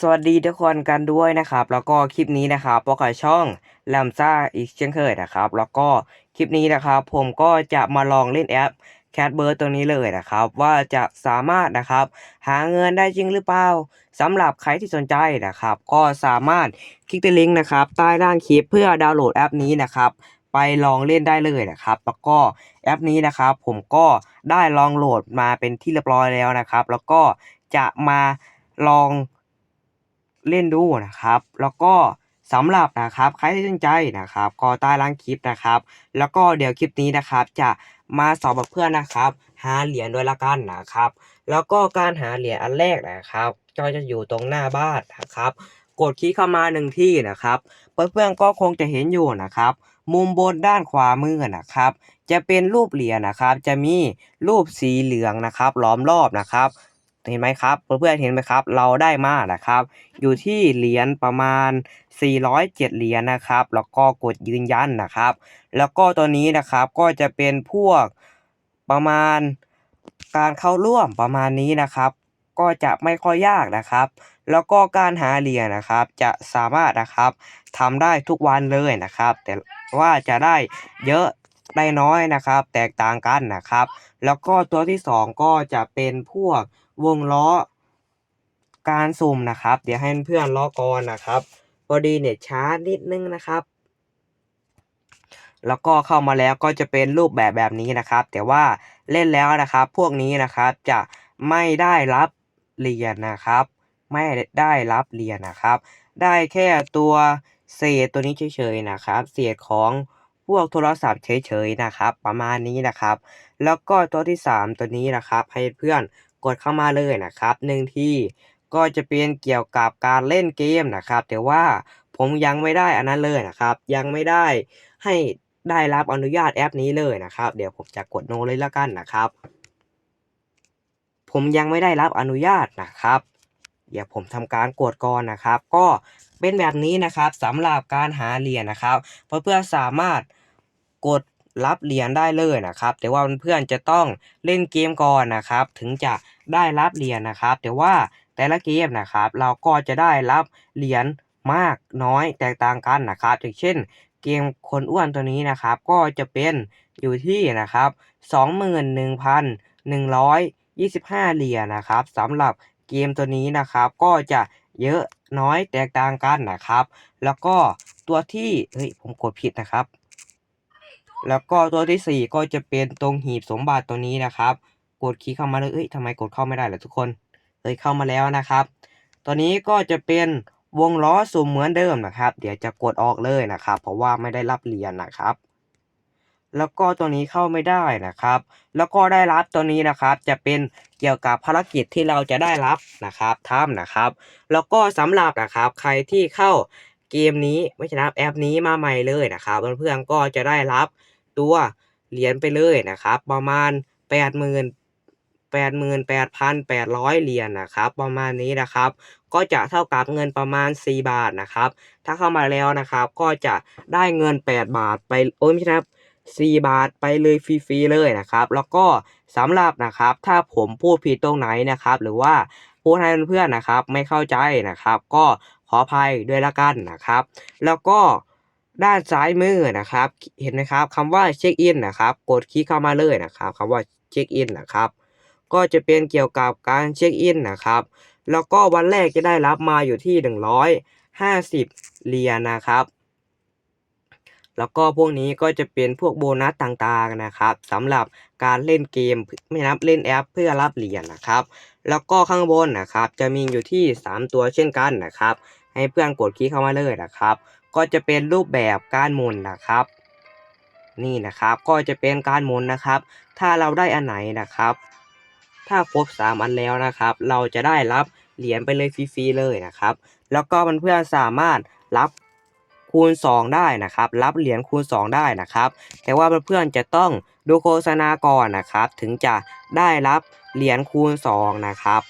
สวัสดีทุกคนกันด้วยนะครับ แล้วก็คลิปนี้นะครับพวกเราช่องแลมซ่าอีกเช่นเคยนะครับ แล้วก็คลิปนี้นะครับ ผมก็จะมาลองเล่นแอป Cat Bird ตัวนี้เลยนะครับ ว่าจะสามารถนะครับ หาเงินได้จริงหรือเปล่าสำหรับใครที่สนใจนะครับ ก็สามารถคลิกที่ลิงก์นะครับ ใต้ล่างคลิปเพื่อดาวน์โหลดแอปนี้นะครับไปลองเล่นได้เลยนะครับ แล้วก็แอปนี้นะครับ ผมก็ได้ลองโหลดมาเป็นที่เรียบร้อยแล้วนะครับ แล้วก็จะมาลอง เล่นดูนะครับ แล้วก็สำหรับนะครับใครที่สนใจนะครับ ก็ใต้ล่างคลิปนะครับ แล้วก็เดี๋ยวคลิปนี้นะครับ จะมาสอนกับเพื่อนนะครับ หาเหรียญด้วยละกันนะครับ แล้วก็การหาเหรียญอันแรกนะครับก็จะอยู่ตรงหน้าบ้านนะครับ กดคลิกเข้ามาหนึ่งที่นะครับเพื่อนๆก็คงจะเห็นอยู่นะครับ มุมบนด้านขวามือนะครับ จะเป็นรูปเหรียญนะครับ จะมีรูปสีเหลืองนะครับล้อมรอบนะครับ เห็นไหมครับเพื่อนๆเห็นไหมครับ เราได้มานะครับ อยู่ที่เหรียญประมาณ 407 เหรียญนะครับ แล้วก็กดยืนยันนะครับ แล้วก็ตัวนี้นะครับก็จะเป็นพวกประมาณการเข้าร่วมประมาณนี้นะครับ ก็จะไม่ค่อยยากนะครับ แล้วก็การหาเหรียญนะครับ จะสามารถนะครับทำได้ทุกวันเลยนะครับ แต่ว่าจะได้เยอะได้น้อยนะครับ แตกต่างกันนะครับ แล้วก็ตัวที่สองก็จะเป็นพวก วงล้อการสุ่มนะครับ เดี๋ยวให้เพื่อนล้อก่อนนะครับพอดีเน็ตช้านิดนึงนะครับ แล้วก็เข้ามาแล้วก็จะเป็นรูปแบบแบบนี้นะครับ แต่ว่าเล่นแล้วนะครับ พวกนี้นะครับจะไม่ได้รับเหรียญนะครับ ไม่ได้รับเหรียญนะครับ ได้แค่ตัวเศษตัวนี้เฉยๆนะครับ เศษของพวกโทรศัพท์เฉยๆนะครับ ประมาณนี้นะครับ แล้วก็ตัวที่ 3 ตัวนี้นะครับ ให้เพื่อน กดเข้ามาเลยนะครับหนึ่งที่ก็จะเป็นเกี่ยวกับการเล่นเกมนะครับ แต่ว่าผมยังไม่ได้อันนั้นเลยนะครับ ยังไม่ได้ให้ได้รับอนุญาตแอปนี้เลยนะครับ เดี๋ยวผมจะกดโนเลยละกันนะครับ ผมยังไม่ได้รับอนุญาตนะครับ เดี๋ยวผมทำการกดก่อนนะครับ ก็เป็นแบบนี้นะครับสำหรับการหาเหรียญนะครับ เพื่อนๆสามารถกด รับเหรียญได้เลยนะครับ แต่ว่าเพื่อนจะต้องเล่นเกมก่อนนะครับ ถึงจะได้รับเหรียญนะครับ แต่ว่าแต่ละเกมนะครับ เราก็จะได้รับเหรียญมากน้อยแตกต่างกันนะครับ อย่างเช่น เกมคนอ้วนตัวนี้นะครับ ก็จะเป็นอยู่ที่นะครับ 21,125 เหรียญนะครับสำหรับเกมตัวนี้นะครับ ก็จะเยอะน้อยแตกต่างกันนะครับ แล้วก็ตัวที่เฮ้ยผมกดผิดนะครับ แล้วก็ตัวที่ 4 ก็จะเป็นตรงหีบสมบัติตัวนี้นะครับ กดคลิกเข้ามาเลยเอ้ยทำไมกดเข้าไม่ได้ล่ะทุกคนเอ้ยเข้ามาแล้วนะครับตัวนี้ก็จะเป็นวงล้อสุ่มเหมือนเดิมนะครับ เดี๋ยวจะกดออกเลยนะครับ เพราะว่าไม่ได้รับเหรียญนะครับ แล้วก็ตัวนี้เข้าไม่ได้นะครับ แล้วก็ได้รับตัวนี้นะครับ จะเป็นเกี่ยวกับภารกิจที่เราจะได้รับนะครับทำนะครับ แล้วก็สำหรับนะครับใครที่เข้าเกมนี้ไม่ใช่นะแอปนี้มาใหม่เลยนะครับเพื่อนๆก็จะได้รับ ตัวเหรียญไปเลยนะครับ ประมาณ 80,000 88,800 เหรียญนะครับ ประมาณนี้นะครับ ก็จะเท่ากับเงินประมาณ 4 บาทนะครับ ถ้าเข้ามาแล้วนะครับ ก็จะได้เงิน 8 บาทไปโอ้ยไม่ใช่ครับ4บาทไปเลยฟรีๆเลยนะครับ แล้วก็สำหรับนะครับ ถ้าผมพูดผิดตรงไหนนะครับ หรือว่าพูดให้เพื่อนๆนะครับ ไม่เข้าใจนะครับ ก็ขออภัยด้วยละกันนะครับ แล้วก็ ด้านซ้ายมือนะครับ เห็นไหมครับคำว่าเช็คอินนะครับ กดคลิกเข้ามาเลยนะครับคำว่าเช็คอินนะครับ ก็จะเป็นเกี่ยวกับการเช็คอินนะครับ แล้วก็วันแรกจะได้รับมาอยู่ที่ 150เหรียญนะครับ แล้วก็พวกนี้ก็จะเป็นพวกโบนัสต่างๆนะครับสำหรับการเล่นเกมไม่นับเล่นแอปเพื่อรับเหรียญนะครับ แล้วก็ข้างบนนะครับ จะมีอยู่ที่ 3 ตัวเช่นกันนะครับ ให้เพื่อนกดคลิกเข้ามาเลยนะครับ ก็จะเป็นรูปแบบการหมุนนะครับ นี่นะครับก็จะเป็นการหมุนนะครับ ถ้าเราได้อันไหนนะครับ ถ้าครบ3อันแล้วนะครับ เราจะได้รับเหรียญไปเลยฟรีๆเลยนะครับ แล้วก็เพื่อนๆสามารถรับคูณ 2 ได้นะครับ รับเหรียญคูณ 2 ได้นะครับ แต่ว่าเพื่อนๆจะต้องดูโฆษณาก่อนนะครับ ถึงจะได้รับเหรียญคูณ 2 นะครับ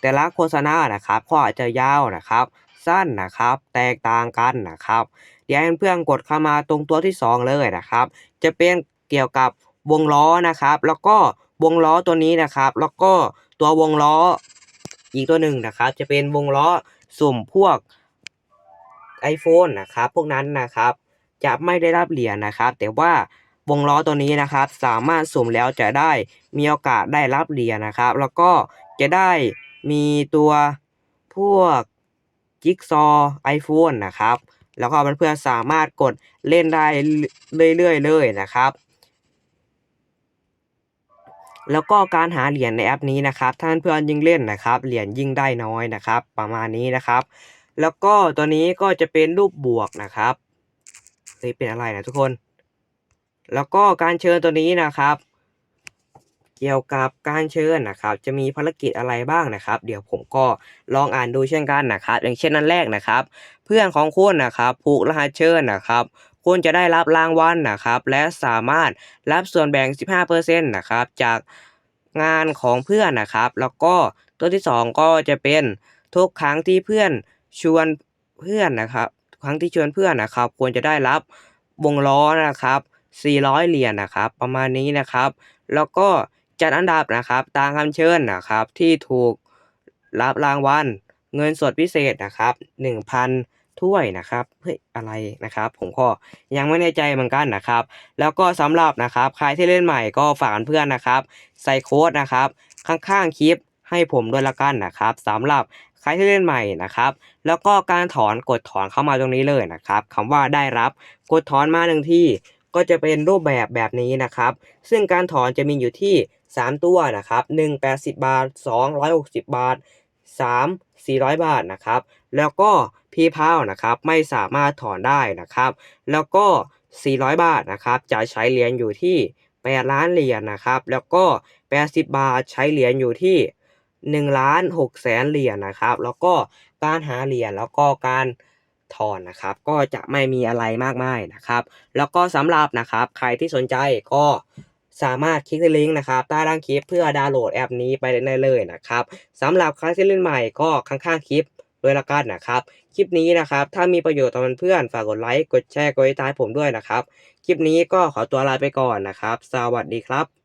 แต่ละโฆษณานะครับก็อาจจะยาวนะครับ สั้นนะครับ แตกต่างกันนะครับเดี๋ยวให้เพื่อนๆกดเข้ามาตรงตัวที่ 2 เลยนะครับ จะเป็นเกี่ยวกับวงล้อนะครับ แล้วก็วงล้อตัวนี้นะครับ แล้วก็ตัววงล้ออีกตัวหนึ่งนะครับ จะเป็นวงล้อสุ่มพวก iPhone นะครับ พวกนั้นนะครับ จะไม่ได้รับเหรียญนะครับ แต่ว่าวงล้อตัวนี้นะครับ สามารถสุ่มแล้วจะได้มีโอกาสได้รับเหรียญนะครับ แล้วก็จะได้มีตัวพวก จิ๊กซอ iPhone นะครับ แล้วก็เพื่อนๆสามารถกดเล่นได้เรื่อยๆเลยนะครับ แล้วก็การหาเหรียญในแอปนี้นะครับถ้าเพื่อนยิ่งเล่นนะครับ เหรียญยิ่งได้น้อยนะครับ ประมาณนี้นะครับ แล้วก็ตัวนี้ก็จะเป็นรูปบวกนะครับเฮ้ยเป็นอะไรนะทุกคน แล้วก็การเชิญตัวนี้นะครับ เกี่ยวกับการเชิญนะครับ จะมีภารกิจอะไรบ้างนะครับ เดี๋ยวผมก็ลองอ่านดูเช่นกันนะครับ อย่างเช่นนั้นแรกนะครับ เพื่อนของคุณนะครับผูกรหัสเชิญนะครับคุณจะได้รับรางวัลนะครับ และสามารถรับส่วนแบ่ง 15%นะครับ จากงานของเพื่อนนะครับ แล้วก็ตัวที่สองก็จะเป็นทุกครั้งที่เพื่อนชวนเพื่อนนะครับ ครั้งที่ชวนเพื่อนนะครับ ควรจะได้รับวงล้อนะครับ 400 เหรียญนะครับ ประมาณนี้นะครับ แล้วก็ จัดอันดับนะครับตามคำเชิญนะครับที่ถูกรับรางวัลเงินสดพิเศษนะครับ 1,000 ถ้วยนะครับเฮ้ยอะไรนะครับ ผมก็ยังไม่แน่ใจเหมือนกันนะครับ แล้วก็สำหรับนะครับใครที่เล่นใหม่ก็ฝากเพื่อนนะครับใส่โค้ดนะครับ ข้างๆคลิปให้ผมด้วยละกันนะครับสำหรับใครที่เล่นใหม่นะครับ แล้วก็การถอนกดถอนเข้ามาตรงนี้เลยนะครับคำว่าได้รับกดถอนมาหนึ่งที่ก็จะเป็นรูปแบบแบบนี้นะครับ ซึ่งการถอนจะมีอยู่ที่ 3 ตัวนะครับ1 80 บาท 2 160 บาท 3 400 บาทนะครับแล้วก็พีพาวนะครับไม่สามารถถอนได้นะครับแล้วก็ 400 บาทนะครับจะใช้เหรียญอยู่ที่ 8 ล้านเหรียญนะครับแล้วก็ 80 บาทใช้เหรียญอยู่ที่1ล้าน6แสนเหรียญนะครับแล้วก็การหาเหรียญแล้วก็การถอนนะครับก็จะไม่มีอะไรมากมายนะครับ แล้วก็สำหรับนะครับใครที่สนใจก็ สามารถคลิกที่ลิงก์นะครับใต้ล่างคลิปเพื่อดาวน์โหลดแอปนี้ไปได้เลยนะครับสำหรับใครที่เล่นใหม่ก็ข้างๆคลิปด้วยละกันนะครับ คลิปนี้นะครับ ถ้ามีประโยชน์ต่อเพื่อนฝากกดไลค์ กดแชร์ กดติดตามผมด้วยนะครับ คลิปนี้ก็ขอตัวลาไปก่อนนะครับ สวัสดีครับ